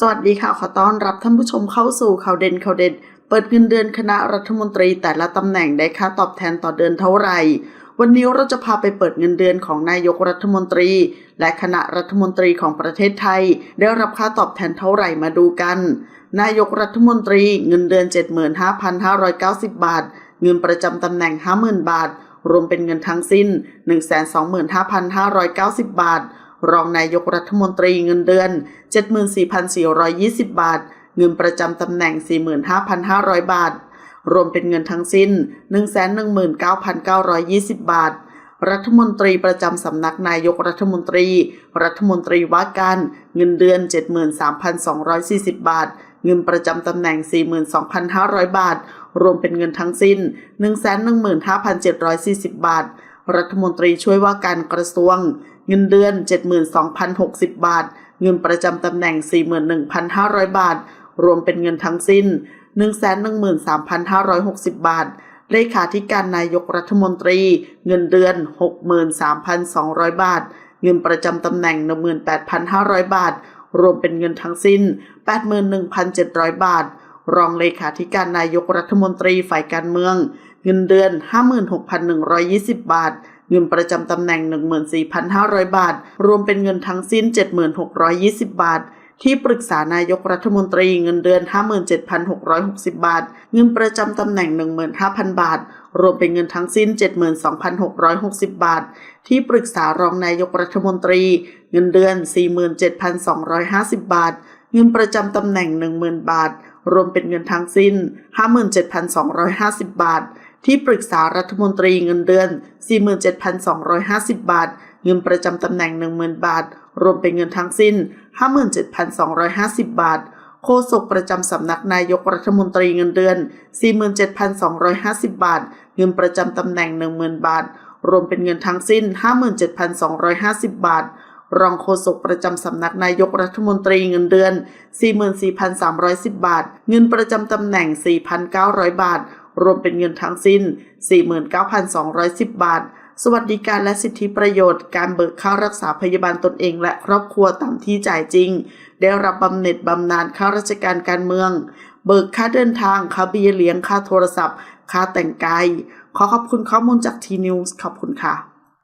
สวัสดีค่ะ ขอต้อนรับท่านผู้ชมเข้าสู่ข่าวเด่นข่าวเด็ดเปิดเงินเดือนคณะรัฐมนตรีแต่ละตำแหน่งได้ค่าตอบแทนต่อเดือนเท่าไหร่ วันนี้เราจะพาไปเปิดเงินเดือนของนายกรัฐมนตรี และคณะรัฐมนตรีของประเทศไทย ได้รับค่าตอบแทนเท่าไหร่มาดูกัน นายกรัฐมนตรีเงินเดือน 75,590 บาท เงินประจำตำแหน่ง 50,000 บาท รวมเป็นเงินทั้งสิ้น 125,590 บาท รองนายกรัฐมนตรีเงินเดือน 74,420 บาท เงินประจำตำแหน่ง 45,500 บาท รวมเป็นเงินทั้งสิ้น 119,920 บาท รัฐมนตรีประจำสำนักนายกรัฐมนตรี รัฐมนตรีว่าการเงินเดือน 73,240 บาท เงินประจำตำแหน่ง 42,500 บาท รวมเป็นเงินทั้งสิ้น 115,740 บาท รัฐมนตรีช่วยว่าการกระทรวง เงินเดือน 72,060 บาท เงินประจำตำแหน่ง 41,500 บาท รวมเป็นเงินทั้งสิ้น 113,560 บาท เลขาธิการนายกรัฐมนตรี เงินเดือน 63,200 บาท เงินประจำตำแหน่ง 18,500 บาท รวมเป็นเงินทั้งสิ้น 81,700 บาท รองเลขาธิการนายกรัฐมนตรีฝ่ายการเมือง เงินเดือน 56,120 บาท เงินประจำตำแหน่ง 14,500 บาท รวมเป็นเงินทั้งสิ้น 76,20 บาท ที่ปรึกษานายกรัฐมนตรีเงินเดือน 57,660 บาท เงินประจำตำแหน่ง 15,000 บาท รวมเป็นเงินทั้งสิ้น 72,660 บาท ที่ปรึกษารองนายกรัฐมนตรี เงินเดือน 47,250 บาท เงินประจำตำแหน่ง 10,000 บาท รวมเป็นเงินทั้งสิ้น 57,250 บาท ที่ปรึกษารัฐมนตรีเงินเดือน 47,250 บาท เงินประจำตำแหน่ง 10,000 บาท รวมเป็นเงินทั้งสิ้น 57,250 บาท โฆษกประจำสำนักนายกรัฐมนตรีเงินเดือน 47,250 บาท เงินประจำตำแหน่ง 10,000 บาท รวมเป็นเงินทั้งสิ้น 57,250 บาทรองโฆษกประจำสำนักนายกรัฐมนตรีเงินเดือน 44,310 บาท เงินประจำตำแหน่ง 4,900 บาท รวมเป็นเงินทั้งสิ้น 49,210 บาท สวัสดิการและสิทธิประโยชน์ การเบิกค่ารักษาพยาบาลตนเองและครอบครัวตามที่จ่ายจริง ได้รับบำเหน็จบำนาญข้าราชการการเมือง เบิกค่าเดินทาง ค่าเบี้ยเลี้ยง ค่าโทรศัพท์ ค่าแต่งกาย ขอขอบคุณข้อมูลจากทีนิวส์ขอบคุณค่ะ